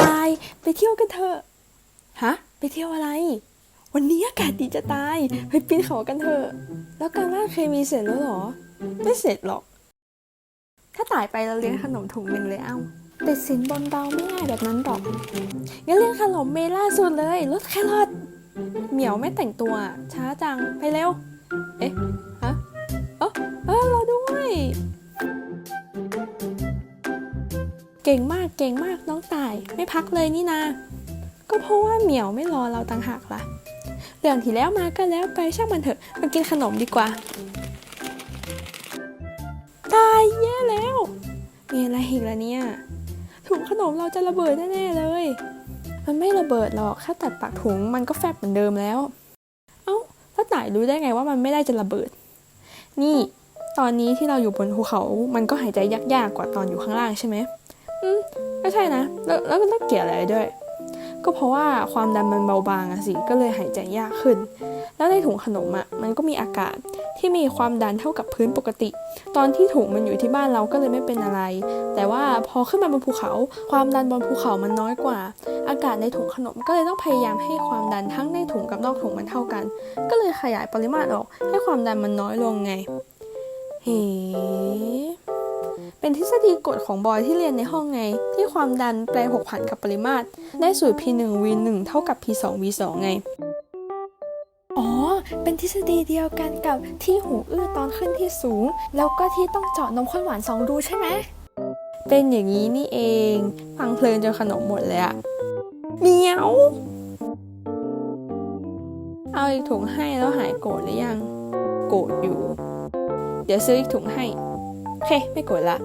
ตายไปเที่ยวกันเถอะฮะไปเที่ยวอะไร วันนี้อากาศดีจะตายไปปีนเขากันเถอะแล้วการล่าเคมีเสร็จแล้วหรอ ไม่เสร็จหรอก ถ้าตายไปเราเลี้ยงขนมถุงหนึ่งเลยเอ้าติดสินบนเราไม่ง่ายแบบนั้นหรอกงั้นเลี้ยงขนมเมล่าสุดเลยรสแครอทเหมียวไม่แต่งตัว ช้าจังไปเร็ว เอ๊ะฮะ ก่งมากเก่งมากน้องตาย ไม่พักเลยนี่นา ก็เพราะว่าเหมียวไม่รอเราต่างหากล่ะ เรื่องที่แล้วมาก็แล้วไปช่างมันเถอะมากินขนมดีกว่า ตายแย่แล้วมีอะไรอีกละเนี่ยถุงขนมเราจะระเบิดแน่ๆเลย มันไม่ระเบิดหรอกแค่ตัดปากถุงมันก็แฟบเหมือนเดิมแล้ว เอ้าแล้วต่ายรู้ได้ไงว่ามันไม่ได้จะระเบิด นี่ตอนนี้ที่เราอยู่บนภูเขา มันก็หายใจยากๆกว่าตอนอยู่ข้างล่างใช่ไหม อืมก็ใช่นะ แล้วแล้วก็ต้องเกี่ยวอะไรด้วย ก็เพราะว่าความดันมันเบาบางอะสิก็เลยหายใจยากขึ้น แล้วในถุงขนมอะมันก็มีอากาศที่มีความดันเท่ากับพื้นปกติ ตอนที่ถุงมันอยู่ที่บ้านเราก็เลยไม่เป็นอะไร แต่ว่าพอขึ้นมาบนภูเขา ความดันบนภูเขามันน้อยกว่า อากาศในถุงขนมก็เลยต้องพยายามให้ความดันทั้งในถุงกับนอกถุงมันเท่ากัน ก็เลยขยายปริมาตรออกให้ความดันมันน้อยลงไง เฮ้ เป็นทฤษฎีกฎของบอยที่เรียนในห้องไง ที่ความดันแปลผกผันกับปริมาตร ได้สูตร P1 V1 เท่ากับ P2 V2 ไง อ๋อ เป็นทฤษฎีเดียวกันกับที่หูอื้อตอนขึ้นที่สูง แล้วก็ที่ต้องเจาะนมข้นหวานสองรูใช่ไหม เป็นอย่างนี้นี่เอง ฟังเพลินจนขนมหมดเลยอะเหมียว เอาอีกถุงให้แล้วหายโกรธหรือยัง โกรธอยู่ เดี๋ยวซื้ออีกถุงให้ 嘿，被鬼了。